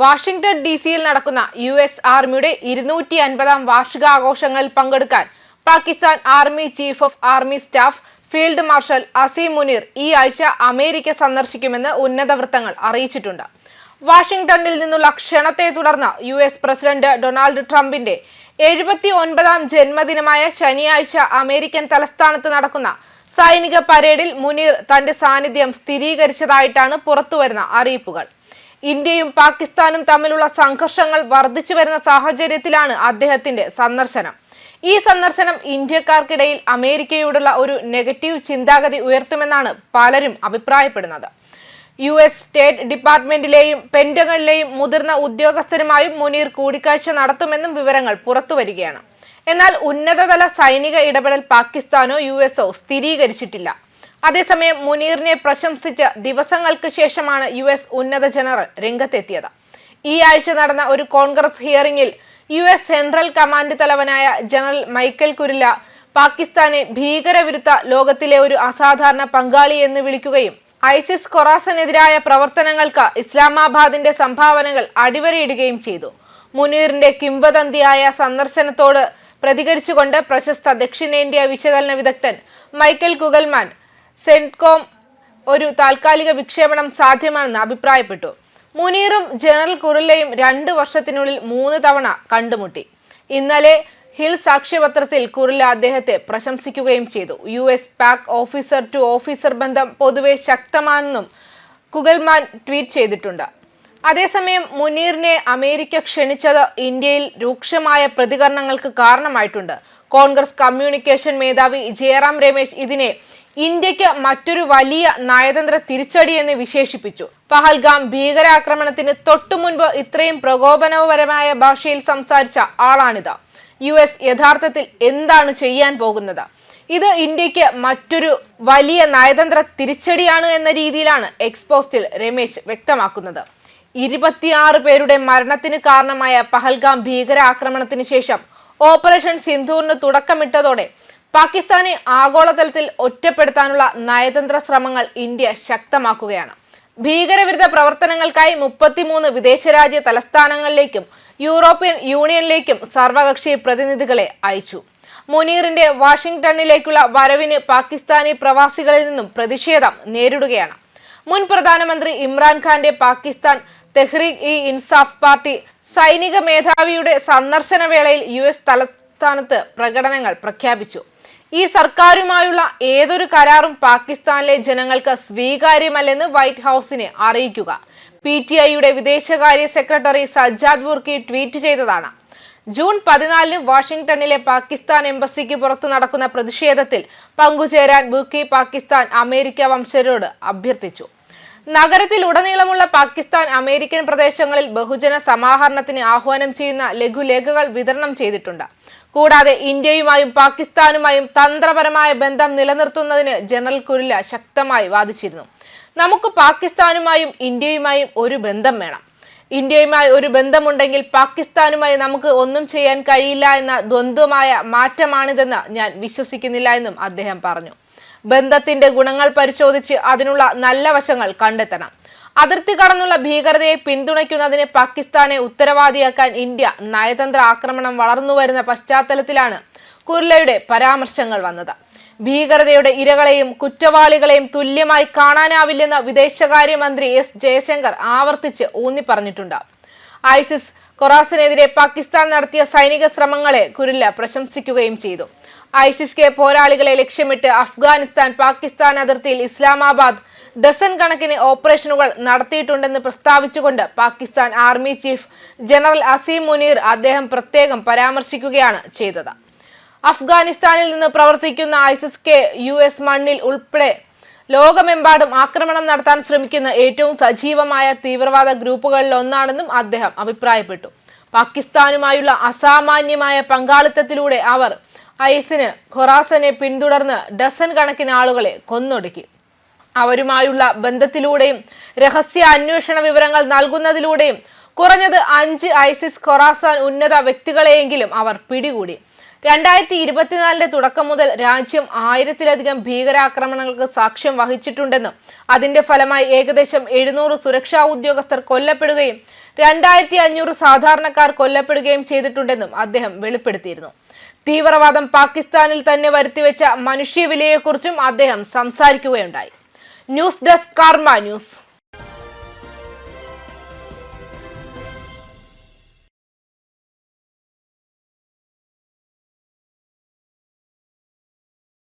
Washington D സിയിൽ നടക്കുന്ന U S ആർമിയുടെ ഇരുന്നൂറ്റി അൻപതാം വാർഷികാഘോഷങ്ങളിൽ പങ്കെടുക്കാൻ Pakistan army chief of army staff field marshal Asim Munir ഈ ആഴ്ച അമേരിക്ക സന്ദർശിക്കുമെന്ന് ഉന്നത വൃത്തങ്ങൾ അറിയിച്ചിട്ടുണ്ട്. വാഷിംഗ്ടണിൽ നിന്നുള്ള ക്ഷണത്തെ തുടർന്ന് യു എസ് പ്രസിഡന്റ് ഡൊണാൾഡ് ട്രംപിന്റെ എഴുപത്തി ഒൻപതാം ജന്മദിനമായ ശനിയാഴ്ച അമേരിക്കൻ തലസ്ഥാനത്ത് നടക്കുന്ന സൈനിക പരേഡിൽ മുനീർ തന്റെ സാന്നിധ്യം സ്ഥിരീകരിച്ചതായിട്ടാണ് പുറത്തുവരുന്ന അറിയിപ്പുകൾ. ഇന്ത്യയും പാകിസ്ഥാനും തമ്മിലുള്ള സംഘർഷങ്ങൾ വർദ്ധിച്ചു വരുന്ന സാഹചര്യത്തിലാണ് അദ്ദേഹത്തിന്റെ സന്ദർശനം. ഈ സന്ദർശനം ഇന്ത്യക്കാർക്കിടയിൽ അമേരിക്കയോടുള്ള ഒരു നെഗറ്റീവ് ചിന്താഗതി ഉയർത്തുമെന്നാണ് പലരും അഭിപ്രായപ്പെടുന്നത്. യു എസ് സ്റ്റേറ്റ് ഡിപ്പാർട്ട്മെന്റിലെയും പെൻഡകളിലെയും മുതിർന്ന ഉദ്യോഗസ്ഥരുമായും മുനീർ കൂടിക്കാഴ്ച നടത്തുമെന്നും വിവരങ്ങൾ പുറത്തുവരികയാണ്. എന്നാൽ ഉന്നതതല സൈനിക ഇടപെടൽ പാകിസ്ഥാനോ യു എസോ സ്ഥിരീകരിച്ചിട്ടില്ല. അതേസമയം മുനീറിനെ പ്രശംസിച്ച് ദിവസങ്ങൾക്ക് ശേഷമാണ് യു എസ് ഉന്നത ജനറൽ രംഗത്തെത്തിയത്. ഈ ആഴ്ച നടന്ന ഒരു കോൺഗ്രസ് ഹിയറിംഗിൽ യു എസ് സെൻട്രൽ കമാൻഡ് തലവനായ ജനറൽ മൈക്കൽ കുരില്ല പാകിസ്ഥാനെ ഭീകരവിരുദ്ധ ലോകത്തിലെ ഒരു അസാധാരണ പങ്കാളി എന്ന് വിളിക്കുകയും ഐസിസ് കൊറാസനെതിരായ പ്രവർത്തനങ്ങൾക്ക് ഇസ്ലാമാബാദിന്റെ സംഭാവനകൾ അടിവരയിടുകയും ചെയ്തു. മുനീറിന്റെ കിംവദന്തിയായ സന്ദർശനത്തോട് പ്രതികരിച്ചുകൊണ്ട് പ്രശസ്ത ദക്ഷിണേന്ത്യ വിശകലന വിദഗ്ധൻ മൈക്കൽ കുഗൽമാൻ സെന്റ്കോം ഒരു താൽക്കാലിക വിക്ഷേപണം സാധ്യമാണെന്ന് അഭിപ്രായപ്പെട്ടു. മുനീറും ജനറൽ കുറില്ലയും രണ്ട് വർഷത്തിനുള്ളിൽ മൂന്ന് തവണ കണ്ടുമുട്ടി. ഇന്നലെ ഹിൽ സാക്ഷ്യപത്രത്തിൽ കുറില്ല അദ്ദേഹത്തെ പ്രശംസിക്കുകയും ചെയ്തു. U S Pak officer to officer ബന്ധം പൊതുവെ ശക്തമാണെന്നും കുഗൽമാൻ ട്വീറ്റ് ചെയ്തിട്ടുണ്ട്. അതേസമയം മുനീറിനെ അമേരിക്ക ക്ഷണിച്ചത് ഇന്ത്യയിൽ രൂക്ഷമായ പ്രതികരണങ്ങൾക്ക് കാരണമായിട്ടുണ്ട്. കോൺഗ്രസ് കമ്മ്യൂണിക്കേഷൻ മേധാവി ജയറാം രമേശ് ഇതിനെ ഇന്ത്യയ്ക്ക് മറ്റൊരു വലിയ നയതന്ത്ര തിരിച്ചടി എന്ന് വിശേഷിപ്പിച്ചു. പഹൽഗാം ഭീകരാക്രമണത്തിന് തൊട്ടുമുൻപ് ഇത്രയും പ്രകോപനപരമായ ഭാഷയിൽ സംസാരിച്ച ആളാണിത്. യു എസ് യഥാർത്ഥത്തിൽ എന്താണ് ചെയ്യാൻ പോകുന്നത്? ഇത് ഇന്ത്യയ്ക്ക് മറ്റൊരു വലിയ നയതന്ത്ര തിരിച്ചടിയാണ് എന്ന രീതിയിലാണ് എക്സ്പോസ്റ്റിൽ രമേശ് വ്യക്തമാക്കുന്നത്. ഇരുപത്തിയാറ് പേരുടെ മരണത്തിന് കാരണമായ പഹൽഗാം ഭീകരാക്രമണത്തിന് ശേഷം ഓപ്പറേഷൻ സിന്ധൂറിന് തുടക്കമിട്ടതോടെ പാകിസ്ഥാനെ ആഗോളതലത്തിൽ ഒറ്റപ്പെടുത്താനുള്ള നയതന്ത്ര ശ്രമങ്ങൾ ഇന്ത്യ ശക്തമാക്കുകയാണ്. ഭീകരവിരുദ്ധ പ്രവർത്തനങ്ങൾക്കായി മുപ്പത്തിമൂന്ന് വിദേശരാജ്യ തലസ്ഥാനങ്ങളിലേക്കും യൂറോപ്യൻ യൂണിയനിലേക്കും സർവകക്ഷി പ്രതിനിധികളെ അയച്ചു. മുനീറിന്റെ വാഷിംഗ്ടണിലേക്കുള്ള വരവിന് പാകിസ്ഥാനി പ്രവാസികളിൽ നിന്നും പ്രതിഷേധം നേരിടുകയാണ്. മുൻ പ്രധാനമന്ത്രി ഇമ്രാൻഖാന്റെ പാകിസ്ഥാൻ തെഹ്രീഖ് ഇ ഇൻസാഫ് പാർട്ടി സൈനിക മേധാവിയുടെ സന്ദർശന വേളയിൽ യു എസ് തലസ്ഥാനത്ത് പ്രകടനങ്ങൾ പ്രഖ്യാപിച്ചു. ഈ സർക്കാരുമായുള്ള ഏതൊരു കരാറും പാകിസ്ഥാനിലെ ജനങ്ങൾക്ക് സ്വീകാര്യമല്ലെന്ന് വൈറ്റ് ഹൗസിനെ അറിയിക്കുക. പി ടി ഐയുടെ വിദേശകാര്യ സെക്രട്ടറി സജ്ജാദ് ബുർക്കി ട്വീറ്റ് ചെയ്തതാണ്. ജൂൺ പതിനാലിന് വാഷിംഗ്ടണിലെ പാകിസ്ഥാൻ എംബസിക്ക് പുറത്തു നടക്കുന്ന പ്രതിഷേധത്തിൽ പങ്കുചേരാൻ ബുർക്കി പാകിസ്ഥാൻ അമേരിക്ക വംശജരോട് അഭ്യർത്ഥിച്ചു. നഗരത്തിൽ ഉടനീളമുള്ള പാകിസ്ഥാൻ അമേരിക്കൻ പ്രദേശങ്ങളിൽ ബഹുജന സമാഹരണത്തിന് ആഹ്വാനം ചെയ്യുന്ന ലഘുലേഖകൾ വിതരണം ചെയ്തിട്ടുണ്ട്. കൂടാതെ ഇന്ത്യയുമായും പാകിസ്ഥാനുമായും തന്ത്രപരമായ ബന്ധം നിലനിർത്തുന്നതിന് ജനറൽ കുരില്ല ശക്തമായി വാദിച്ചിരുന്നു. നമുക്ക് പാകിസ്ഥാനുമായും ഇന്ത്യയുമായും ഒരു ബന്ധം വേണം. ഇന്ത്യയുമായി ഒരു ബന്ധമുണ്ടെങ്കിൽ പാകിസ്ഥാനുമായി നമുക്ക് ഒന്നും ചെയ്യാൻ കഴിയില്ല എന്ന ദ്വന്ദ്വമായ മാറ്റമാണിതെന്ന് ഞാൻ വിശ്വസിക്കുന്നില്ല എന്നും അദ്ദേഹം പറഞ്ഞു. ബന്ധത്തിന്റെ ഗുണങ്ങൾ പരിശോധിച്ച് അതിനുള്ള നല്ല വശങ്ങൾ കണ്ടെത്തണം. അതിർത്തി കടന്നുള്ള ഭീകരതയെ പിന്തുണയ്ക്കുന്നതിന് പാകിസ്ഥാനെ ഉത്തരവാദിയാക്കാൻ ഇന്ത്യ നയതന്ത്ര ആക്രമണം വളർന്നുവരുന്ന പശ്ചാത്തലത്തിലാണ് കുർലയുടെ പരാമർശങ്ങൾ വന്നത്. ഭീകരതയുടെ ഇരകളെയും കുറ്റവാളികളെയും തുല്യമായി കാണാനാവില്ലെന്ന് വിദേശകാര്യമന്ത്രി എസ് ജയശങ്കർ ആവർത്തിച്ച് ഊന്നിപ്പറഞ്ഞിട്ടുണ്ട്. ഐസിസ് ഖൊറാസിനെതിരെ പാകിസ്ഥാൻ നടത്തിയ സൈനിക ശ്രമങ്ങളെ കുരില്ല പ്രശംസിക്കുകയും ചെയ്തു. ഐസിസ് കെ പോരാളികളെ ലക്ഷ്യമിട്ട് അഫ്ഗാനിസ്ഥാൻ പാകിസ്ഥാൻ അതിർത്തിയിൽ ഇസ്ലാമാബാദ് ഡസൻ കണക്കിന് ഓപ്പറേഷനുകൾ നടത്തിയിട്ടുണ്ടെന്ന് പ്രസ്താവിച്ചുകൊണ്ട് Pakistan army chief general Asim Munir അദ്ദേഹം പ്രത്യേകം പരാമർശിക്കുകയാണ് ചെയ്തത്. അഫ്ഗാനിസ്ഥാനിൽ നിന്ന് പ്രവർത്തിക്കുന്ന ഐസിസ് കെ യു എസ് മണ്ണിൽ ഉൾപ്പെടെ ലോകമെമ്പാടും ആക്രമണം നടത്താൻ ശ്രമിക്കുന്ന ഏറ്റവും സജീവമായ തീവ്രവാദ ഗ്രൂപ്പുകളിൽ ഒന്നാണെന്നും അദ്ദേഹം അഭിപ്രായപ്പെട്ടു. പാകിസ്ഥാനുമായുള്ള അസാമാന്യമായ പങ്കാളിത്തത്തിലൂടെ അവർ ഐസിന് ഖൊറാസനെ പിന്തുടർന്ന് ഡസൻ കണക്കിന് ആളുകളെ കൊന്നൊടുക്കി. അവരുമായുള്ള ബന്ധത്തിലൂടെയും രഹസ്യ അന്വേഷണ വിവരങ്ങൾ നൽകുന്നതിലൂടെയും കുറഞ്ഞത് അഞ്ച് ഐസിസ് ഖൊറാസാൻ ഉന്നത വ്യക്തികളെയെങ്കിലും അവർ പിടികൂടി. രണ്ടായിരത്തി ഇരുപത്തിനാലിന്റെ തുടക്കം മുതൽ രാജ്യം ആയിരത്തിലധികം ഭീകരാക്രമണങ്ങൾക്ക് സാക്ഷ്യം വഹിച്ചിട്ടുണ്ടെന്നും അതിന്റെ ഫലമായി ഏകദേശം എഴുന്നൂറ് സുരക്ഷാ ഉദ്യോഗസ്ഥർ കൊല്ലപ്പെടുകയും രണ്ടായിരത്തി അഞ്ഞൂറ് സാധാരണക്കാർ കൊല്ലപ്പെടുകയും ചെയ്തിട്ടുണ്ടെന്നും അദ്ദേഹം വെളിപ്പെടുത്തിയിരുന്നു. തീവ്രവാദം പാകിസ്ഥാനിൽ തന്നെ വരുത്തിവെച്ച മനുഷ്യവിലയെക്കുറിച്ചും അദ്ദേഹം സംസാരിക്കുകയുണ്ടായി. News desk Karma news.